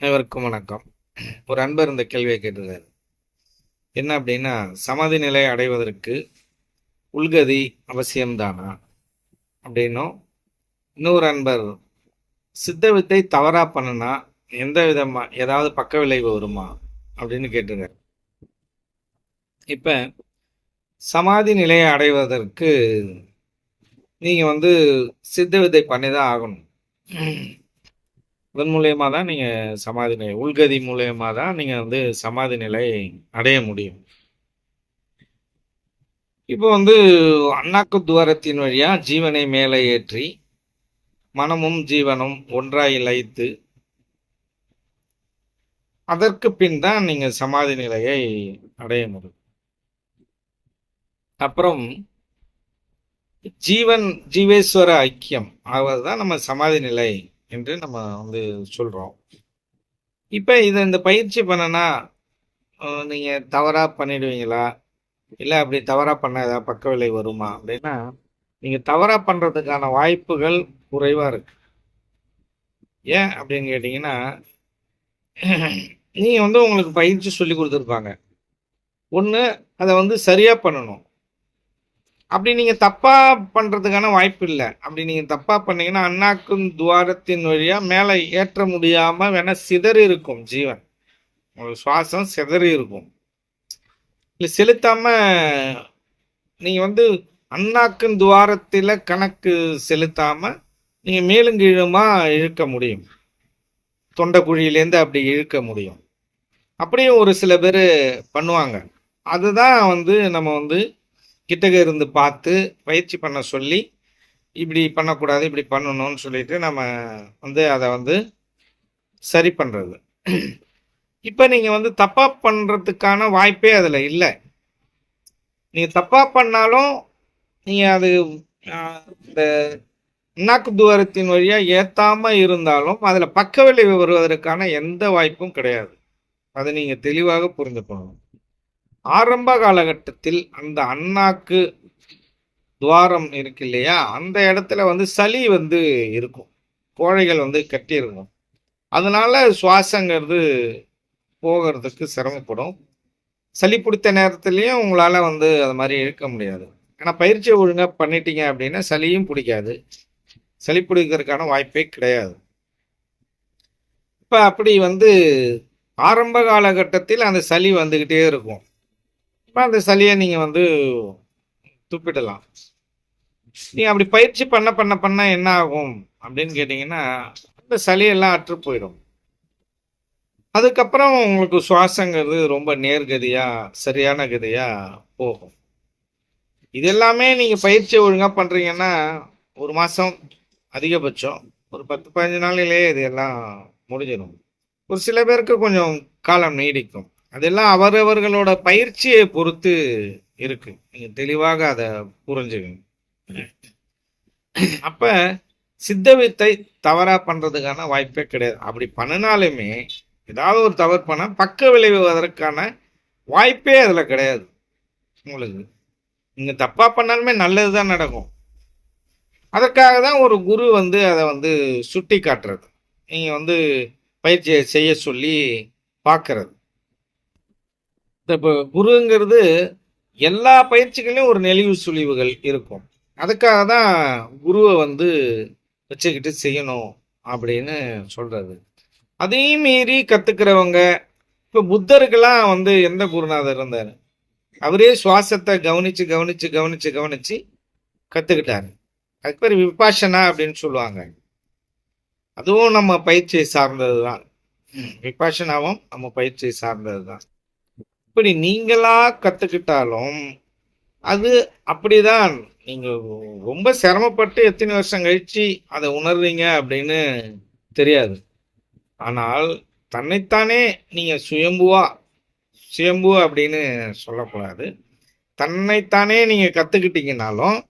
அனைவருக்கும் வணக்கம். ஒரு அன்பர் இந்த கேள்வியை கேட்டிருந்தார் என்ன அப்படின்னா சமாதி நிலை அடைவதற்கு உள்கதி அவசியம்தானா? அப்படின்னும் இன்னொரு அன்பர் சித்த வித்தை தவறா பண்ணுனா எந்த விதமா ஏதாவது பக்க விளைவு வருமா? அப்படின்னு கேட்டிருக்காரு. இப்ப சமாதி நிலையை அடைவதற்கு நீங்க வந்து சித்த வித்தை பண்ணி தான் ஆகணும். இதன் மூலயமா தான் நீங்கள் சமாதி நிலை உள்கதி மூலயமா தான் நீங்கள் வந்து சமாதி நிலை அடைய முடியும். இப்போ வந்து அண்ணாக்கு துவாரத்தின் வழியாக ஜீவனை மேலே ஏற்றி மனமும் ஜீவனும் ஒன்றாய் இழைத்து அதற்கு பின் தான் நீங்கள் சமாதி நிலையை அடைய முடியும். அப்புறம் ஜீவன் ஜீவேஸ்வர ஐக்கியம் ஆவது தான் நம்ம சமாதி நிலை என்று நம்ம வந்து சொல்கிறோம் இப்போ இதை இந்த பயிற்சி பண்ணனா நீங்கள் தவறாக பண்ணிடுவீங்களா? இல்லை அப்படி தவறாக பண்ண ஏதாவது பக்க விலை வருமா? அப்படின்னா நீங்கள் தவறாக பண்ணுறதுக்கான வாய்ப்புகள் குறைவாக இருக்கு. ஏன் அப்படின்னு கேட்டிங்கன்னா நீங்கள் வந்து உங்களுக்கு பயிற்சி சொல்லி கொடுத்துருப்பாங்க. ஒன்று அதை வந்து சரியாக பண்ணணும். அப்படி நீங்கள் தப்பாக பண்ணுறதுக்கான வாய்ப்பு இல்லை. அப்படி நீங்கள் தப்பாக பண்ணீங்கன்னா அண்ணாக்கும் துவாரத்தின் வழியாக மேலே ஏற்ற முடியாமல் வேணால் சிதறி இருக்கும் ஜீவன். உங்களுக்கு சுவாசம் சிதறி இருக்கும். இல்லை செலுத்தாமல் நீங்கள் வந்து அண்ணாக்கும் துவாரத்தில் கணக்கு செலுத்தாமல் நீங்கள் மேலும் கீழுமாக இழுக்க முடியும். தொண்டை குழியிலேருந்து அப்படி இழுக்க முடியும். அப்படியும் ஒரு சில பேர் பண்ணுவாங்க. அதுதான் வந்து நம்ம வந்து கிட்டக இருந்து பார்த்து பயிற்சி பண்ண சொல்லி இப்படி பண்ணக்கூடாது இப்படி பண்ணணும்னு சொல்லிட்டு நம்ம வந்து அதை வந்து சரி பண்ணுறது இப்போ நீங்கள் வந்து தப்பாக பண்ணுறதுக்கான வாய்ப்பே அதில் இல்லை. நீங்கள் தப்பாக பண்ணாலும் நீங்கள் அது இந்த நாக்கு துவாரத்தின் வழியாக ஏற்றாமல் இருந்தாலும் அதில் பக்க விளைவு வருவதற்கான எந்த வாய்ப்பும் கிடையாது. அதை நீங்கள் தெளிவாக புரிந்துக்கணும். ஆரம்ப காலகட்டத்தில் அந்த அண்ணாக்கு துவாரம் இருக்கு இல்லையா? அந்த இடத்துல வந்து சளி வந்து இருக்கும். கோழைகள் வந்து கட்டியிருக்கும். அதனால சுவாசங்கிறது போகிறதுக்கு சிரமப்படும். சளி பிடித்த நேரத்துலையும் உங்களால் வந்து அது மாதிரி இழுக்க முடியாது. ஆனால் பயிற்சியை ஒழுங்காக பண்ணிட்டீங்க அப்படின்னா சளியும் பிடிக்காது. சளி பிடிக்கிறதுக்கான வாய்ப்பே கிடையாது. இப்போ அப்படி வந்து ஆரம்ப காலகட்டத்தில் அந்த சளி வந்துக்கிட்டே இருக்கும். அந்த சளியை நீங்கள் வந்து துப்பிடலாம். நீங்கள் அப்படி பயிற்சி பண்ண பண்ண பண்ண என்ன ஆகும் அப்படின்னு கேட்டிங்கன்னா அந்த சளியெல்லாம் அற்று போயிடும். அதுக்கப்புறம் உங்களுக்கு சுவாசங்கிறது ரொம்ப நேர்கதியாக சரியான கதியாக போகும். இது எல்லாமே நீங்கள் பயிற்சி ஒழுங்காக பண்ணுறீங்கன்னா ஒரு மாதம் அதிகபட்சம் ஒரு பத்து பதினஞ்சு நாளிலேயே இது எல்லாம் முடிஞ்சிடும். ஒரு சில பேருக்கு கொஞ்சம் காலம் நீடிக்கும். அதெல்லாம் அவரவர்களோட பயிற்சியை பொறுத்து இருக்கு. நீங்கள் தெளிவாக அதை புரிஞ்சுக்கணும். அப்போ சித்த வித்தை தவறாக பண்ணுறதுக்கான வாய்ப்பே கிடையாது. அப்படி பண்ணினாலுமே ஏதாவது ஒரு தவறு பண்ண பக்க விளைவுவதற்கான வாய்ப்பே அதில் கிடையாது. உங்களுக்கு. நீங்கள் தப்பாக பண்ணாலுமே நல்லது தான் நடக்கும். அதற்காக தான் ஒரு குரு வந்து அதை வந்து சுட்டி காட்டுறது நீங்கள் வந்து பயிற்சியை செய்ய சொல்லி பார்க்கறது. இப்போ குருங்கிறது எல்லா பயிற்சிகளையும் ஒரு நெளிவு சுழிவுகள் இருக்கும். அதுக்காக தான் குருவை வந்து வச்சுக்கிட்டு செய்யணும் அப்படின்னு சொல்கிறது அதையும் மீறி கற்றுக்கிறவங்க இப்போ புத்தருக்கெல்லாம் வந்து எந்த குருநாதர் இருந்தார்? அவரே சுவாசத்தை கவனிச்சு கவனித்து கவனித்து கவனித்து கற்றுக்கிட்டார் அதுக்கு பேர் விபாஷனா அப்படின்னு சொல்லுவாங்க. அதுவும் நம்ம பயிற்சியை சார்ந்தது தான் விபாஷனாவும் நம்ம பயிற்சியை சார்ந்தது தான் எப்படி நீங்களா கற்றுக்கிட்டாலும் அது அப்படிதான். நீங்கள் ரொம்ப சிரமப்பட்டு எத்தனை வருஷம் கழிச்சு அதை உணர்றீங்க அப்படின்னு தெரியாது. ஆனால் தன்னைத்தானே நீங்கள் சுயம்புவா சுயம்பு அப்படின்னு சொல்லக்கூடாது. தன்னைத்தானே நீங்கள் கற்றுக்கிட்டீங்கனாலும்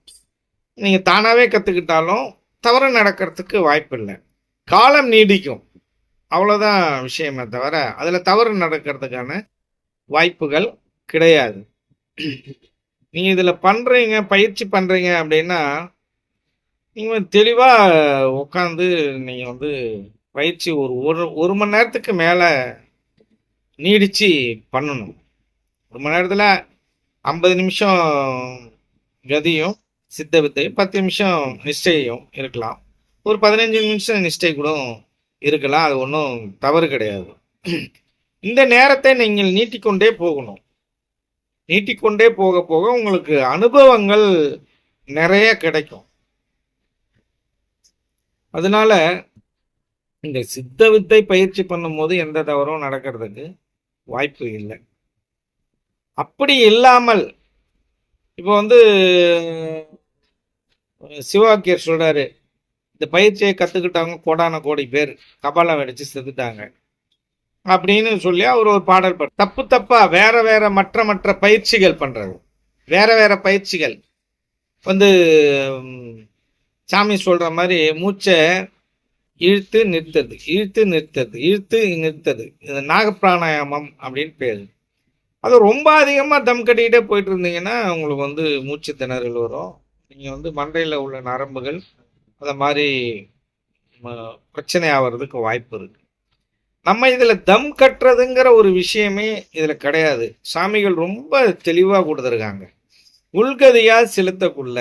நீங்கள் தானாகவே கற்றுக்கிட்டாலும் தவறு நடக்கிறதுக்கு வாய்ப்பு இல்லை காலம் நீடிக்கும். அவ்வளோதான் விஷயமே தவிர அதில் தவறு நடக்கிறதுக்கான வாய்ப்புகள் கிடையாது. நீங்கள் இதில் பண்ணுறீங்க பயிற்சி பண்ணுறீங்க அப்படின்னா நீங்கள் தெளிவாக உட்காந்து நீங்கள் வந்து பயிற்சி ஒரு ஒரு ஒரு மணி நேரத்துக்கு மேலே நீடித்து பண்ணணும். ஒரு மணி நேரத்தில் ஐம்பது நிமிஷம் கதியும் சித்த வித்தையும் பத்து நிமிஷம் நிஷ்டையும் இருக்கலாம். ஒரு பதினஞ்சு நிமிஷம் நிஷ்டை கூட இருக்கலாம். அது ஒன்றும் தவறு கிடையாது. இந்த நேரத்தை நீங்கள் நீட்டிக்கொண்டே போகணும். நீட்டிக்கொண்டே போக போக உங்களுக்கு அனுபவங்கள் நிறைய கிடைக்கும். அதனால இந்த சித்த வித்தை பயிற்சி பண்ணும்போது எந்த தவறும் நடக்கிறதுக்கு வாய்ப்பு இல்லை. அப்படி இல்லாமல் இப்போ வந்து சிவாக்கியர் சொல்கிறாரு இந்த பயிற்சியை கற்றுக்கிட்டவங்க கோடான கோடி பேர் கபாலம் வெடிச்சு செத்துட்டாங்க. அப்படின்னு சொல்லி அவர் ஒரு பாடல் பாடு தப்பு தப்பா வேற வேற மற்ற மற்ற பயிற்சிகள் பண்றது. வேற வேற பயிற்சிகள். வந்து சாமி சொல்ற மாதிரி மூச்சை இழுத்து நிறுத்துறது இழுத்து நிறுத்துறது இழுத்து நிறுத்துறது. இது நாகப்பிராணாயாமம் அப்படின்னு பேரு. அது ரொம்ப அதிகமாக தம் கட்டிக்கிட்டே போயிட்டு இருந்தீங்கன்னா உங்களுக்கு வந்து மூச்சு திணறல் வரும். நீங்கள் வந்து மண்டையில் உள்ள நரம்புகள் அந்த மாதிரி ம- பிரச்சனை ஆகிறதுக்கு வாய்ப்பு இருக்கு. நம்ம இதில் தம் கட்டுறதுங்கிற ஒரு விஷயமே இதில் கிடையாது. சாமிகள் ரொம்ப தெளிவாக கொடுத்துருக்காங்க. உள்கதியாக செலுத்தக்குள்ள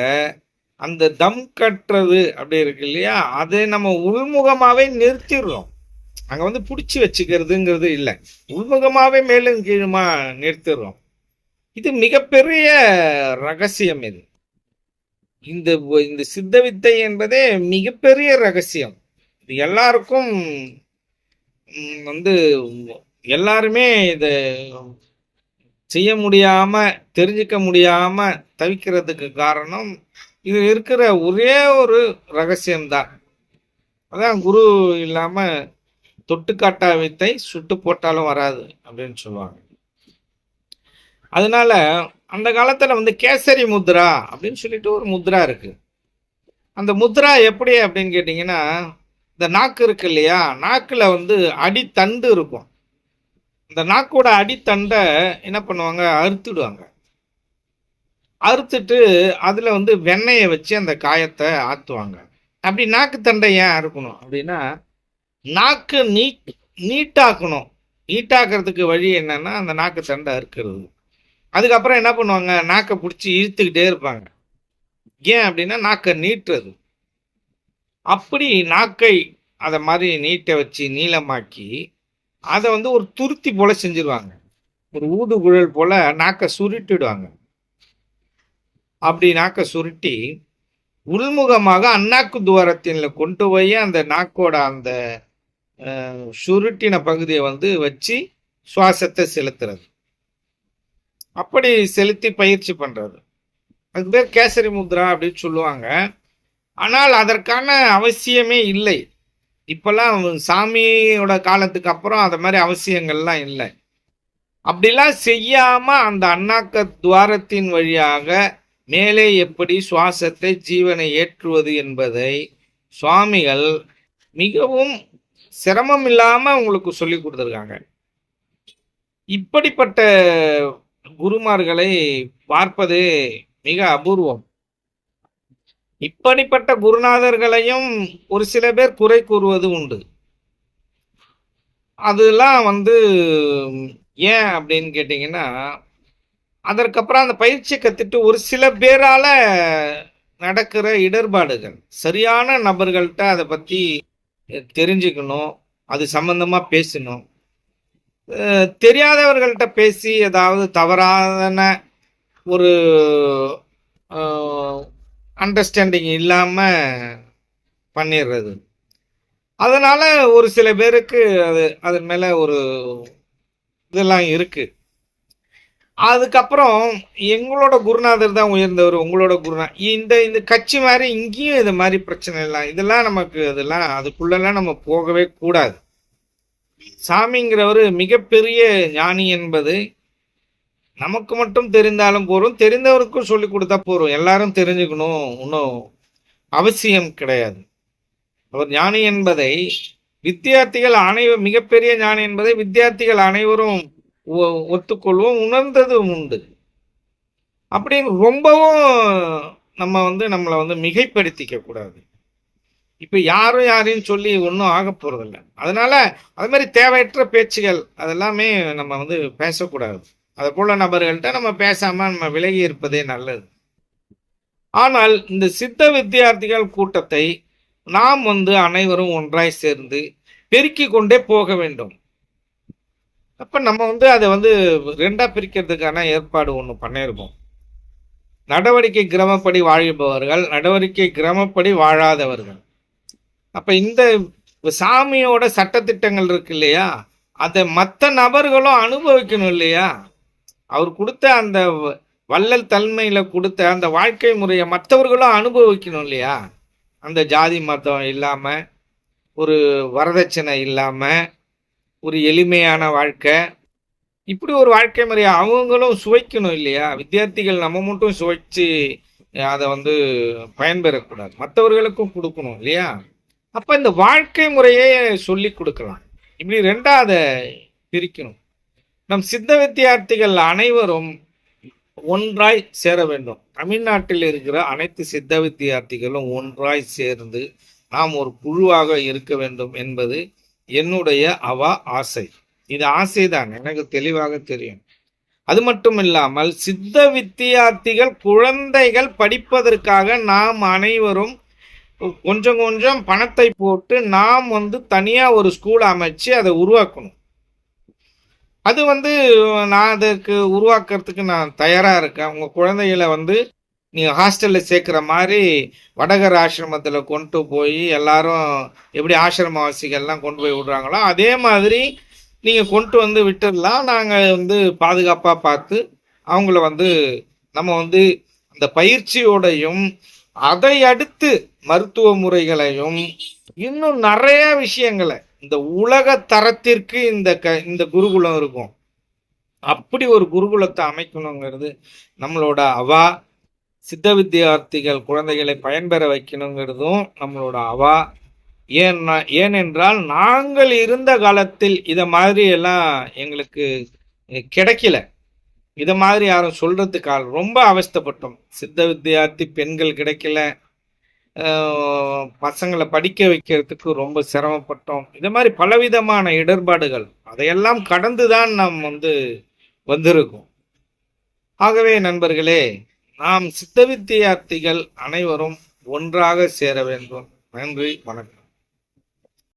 அந்த தம் கட்டுறது அப்படி இருக்கு இல்லையா? அதை நம்ம உள்முகமாகவே நிறுத்திடுறோம். அங்கே வந்து பிடிச்சி வச்சுக்கிறதுங்கிறது இல்லை. உள்முகமாகவே மேலும் கீழுமா நிறுத்திடுறோம். இது மிகப்பெரிய ரகசியம் இது. இந்த இந்த சித்த வித்தை என்பதே மிகப்பெரிய ரகசியம். இது எல்லாருக்கும் வந்து எல்லாருமே இதை செய்ய முடியாம தெரிஞ்சுக்க முடியாம தவிக்கிறதுக்கு காரணம் இது இருக்கிற ஒரே ஒரு ரகசியம்தான். அதான் குரு இல்லாம தொட்டு காட்டா வித்தை சுட்டு போட்டாலும் வராது அப்படின்னு சொல்லுவாங்க. அதனால அந்த காலத்துல வந்து கேசரி முத்ரா அப்படின்னு சொல்லிட்டு ஒரு முத்ரா இருக்கு. அந்த முத்ரா எப்படி அப்படின்னு கேட்டிங்கன்னா இந்த நாக்கு இருக்கு இல்லையா? நாக்கில் வந்து அடித்தண்டு இருக்கும். இந்த நாக்கோட அடித்தண்டை என்ன பண்ணுவாங்க? அறுத்துடுவாங்க. அறுத்துட்டு அதில் வந்து வெண்ணெயை வச்சு அந்த காயத்தை ஆற்றுவாங்க அப்படி நாக்கு தண்டை ஏன் அறுக்கணும்? அப்படின்னா நாக்கு நீ நீட்டாக்கணும். நீட்டாக்குறதுக்கு வழி என்னன்னா அந்த நாக்கு தண்டை அறுக்கிறது. அதுக்கப்புறம் என்ன பண்ணுவாங்க? நாக்கை பிடிச்சி இழுத்துக்கிட்டே இருப்பாங்க. ஏன் அப்படின்னா நாக்கை நீட்டுறது. அப்படி நாக்கை அதை மாதிரி நீட்டை வச்சு நீளமாக்கி அதை வந்து ஒரு துருத்தி போல செஞ்சிருவாங்க. ஒரு ஊதுகுழல் போல நாக்கை சுருட்டிடுவாங்க. அப்படி நாக்கை சுருட்டி உள்முகமாக அண்ணாக்கு துவாரத்தின்ல கொண்டு போய் அந்த நாக்கோட அந்த சுருட்டின பகுதியை வந்து வச்சு சுவாசத்தை செலுத்துறது. அப்படி செலுத்தி பயிற்சி பண்ணுறது அதுக்கு பேர் கேசரி முத்ரா அப்படின்னு சொல்லுவாங்க. ஆனால் அதற்கான அவசியமே இல்லை. இப்போல்லாம் சாமியோட காலத்துக்கு அப்புறம் அது மாதிரி அவசியங்கள்லாம் இல்லை. அப்படிலாம் செய்யாமல் அந்த அண்ணாக்க துவாரத்தின் வழியாக மேலே எப்படி சுவாசத்தை ஜீவனை ஏற்றுவது என்பதை சுவாமிகள் மிகவும் சிரமம் இல்லாமல் உங்களுக்கு சொல்லி கொடுத்துருக்காங்க. இப்படிப்பட்ட குருமார்களை பார்ப்பது மிக அபூர்வம். இப்படிப்பட்ட குருநாதர்களையும் ஒரு சில பேர் குறை கூறுவது உண்டு. அதெல்லாம் வந்து ஏன் அப்படின்னு கேட்டிங்கன்னா அதற்கப்புறம் அந்த பயிற்சியை கற்றுட்டு ஒரு சில பேரால் நடக்கிற இடர்பாடுகள் சரியான நபர்கள்ட்ட அதை பற்றி தெரிஞ்சுக்கணும் அது சம்மந்தமாக பேசணும். தெரியாதவர்கள்ட்ட பேசி ஏதாவது தவறான ஒரு அண்டர்ஸ்டாண்டிங் இல்லாமல் பண்ணிடுறது அதனால் ஒரு சில பேருக்கு அது அதன் மேலே ஒரு இதெல்லாம் இருக்குது அதுக்கப்புறம் எங்களோட குருநாதர் தான் உயர்ந்தவர் உங்களோட குருநா இந்த இந்த கட்சி மாதிரி இங்கேயும் இது மாதிரி பிரச்சனை எல்லாம் இதெல்லாம் நமக்கு அதெல்லாம் அதுக்குள்ளெல்லாம் நம்ம போகவே கூடாது. சாமிங்கிறவர் மிகப்பெரிய ஞானி என்பது நமக்கு மட்டும் தெரிந்தாலும் போதும். தெரிந்தவருக்கும் சொல்லி கொடுத்தா போதும். எல்லாரும் தெரிஞ்சுக்கணும். ஒன்றும் அவசியம் கிடையாது. அவர் ஞானி என்பதை வித்தியார்த்திகள் அனைவரும் மிகப்பெரிய ஞானி என்பதை வித்தியார்த்திகள் அனைவரும் ஒ- ஒத்துக்கொள்வோம். உணர்ந்ததும் உண்டு. அப்படின்னு ரொம்பவும் நம்ம வந்து நம்மளை வந்து மிகைப்படுத்திக்க கூடாது. இப்போ யாரும் யாரையும் சொல்லி ஒன்றும் ஆக போகிறதில்ல அதனால அது மாதிரி தேவையற்ற பேச்சுகள் அதெல்லாமே நம்ம வந்து பேசக்கூடாது அதை போல நபர்கள்ட்ட நம்ம பேசாமல் நம்ம விலகி இருப்பதே நல்லது. ஆனால் இந்த சித்த வித்தியார்த்திகள் கூட்டத்தை நாம் வந்து அனைவரும் ஒன்றாய் சேர்ந்து பெருக்கி கொண்டே போக வேண்டும். அப்போ நம்ம வந்து அதை வந்து ரெண்டாக பிரிக்கிறதுக்கான ஏற்பாடு ஒன்று பண்ணியிருக்கோம் நடவடிக்கை கிரமப்படி வாழ்பவர்கள் நடவடிக்கை கிரமப்படி வாழாதவர்கள். அப்போ இந்த சாமியோட சட்டத்திட்டங்கள் இருக்கு இல்லையா? அதை மற்ற நபர்களும் அனுபவிக்கணும் இல்லையா? அவர் கொடுத்த அந்த வ- வள்ளல் தன்மையில் கொடுத்த அந்த வாழ்க்கை முறையை மற்றவர்களும் அனுபவிக்கணும் இல்லையா? அந்த ஜாதி மதம் இல்லாமல் ஒரு வரதட்சணை இல்லாமல் ஒரு எளிமையான வாழ்க்கை. இப்படி ஒரு வாழ்க்கை முறையை அவங்களும் சுவைக்கணும் இல்லையா? வித்தியார்த்திகள் நம்ம மட்டும் சுவைச்சு அதை வந்து பயன்பெறக்கூடாது. மற்றவர்களுக்கும் கொடுக்கணும் இல்லையா? அப்போ இந்த வாழ்க்கை முறையே சொல்லி கொடுக்கலாம். இப்படி ரெண்டாத பிரிக்கணும். நம் சித்த வித்தியார்த்திகள் அனைவரும் ஒன்றாய் சேர வேண்டும். தமிழ்நாட்டில் இருக்கிற அனைத்து சித்த வித்தியார்த்திகளும் ஒன்றாய் சேர்ந்து நாம் ஒரு குழுவாக இருக்க வேண்டும் என்பது என்னுடைய அவா ஆசை. இது ஆசைதான் எனக்கு தெளிவாக தெரியும். அது மட்டும் இல்லாமல் சித்த வித்தியார்த்திகள் குழந்தைகள் படிப்பதற்காக நாம் அனைவரும் கொஞ்சம் கொஞ்சம் பணத்தை போட்டு நாம் வந்து தனியாக ஒரு ஸ்கூல் அமைச்சு அதை உருவாக்கணும். அது வந்து நான் அதற்கு உருவாக்குறதுக்கு நான் தயாராக இருக்கேன். உங்கள் குழந்தைகளை வந்து நீங்கள் ஹாஸ்டலில் சேர்க்குற மாதிரி வடகர் ஆசிரமத்தில் கொண்டு போய் எல்லாரும் எப்படி ஆசிரமவாசிகள்லாம் கொண்டு போய் விடுறாங்களோ அதே மாதிரி நீங்கள் கொண்டு வந்து விட்டுடலாம். நாங்கள் வந்து பாதுகாப்பாக பார்த்து அவங்கள வந்து நம்ம வந்து அந்த பயிற்சியோடையும் அதை அடுத்து மருத்துவ முறைகளையும் இன்னும் நிறைய விஷயங்களை இந்த உலக தரத்திற்கு இந்த க இந்த குருகுலம் இருக்கும். அப்படி ஒரு குருகுலத்தை அமைக்கணுங்கிறது நம்மளோட அவா சித்த வித்தியார்த்திகள் குழந்தைகளை பயன்பெற வைக்கணுங்கிறதும் நம்மளோட அவா. ஏன்னா ஏனென்றால் நாங்கள் இருந்த காலத்தில் இதை மாதிரி எல்லாம் எங்களுக்கு கிடைக்கல. இதை மாதிரி யாரும் சொல்கிறதுக்கால் ஆள் ரொம்ப அவஸ்தைப்பட்டோம். சித்த வித்தியார்த்தி பெண்கள் கிடைக்கல. பசங்களை படிக்க வைக்கிறதுக்கு ரொம்ப சிரமப்பட்டோம். இது மாதிரி பலவிதமான இடர்பாடுகள். அதையெல்லாம் கடந்து தான் நாம் வந்து வந்திருக்கோம். ஆகவே நண்பர்களே நாம் சித்த வித்தியார்த்திகள் அனைவரும் ஒன்றாக சேர வேண்டும். நன்றி வணக்கம்.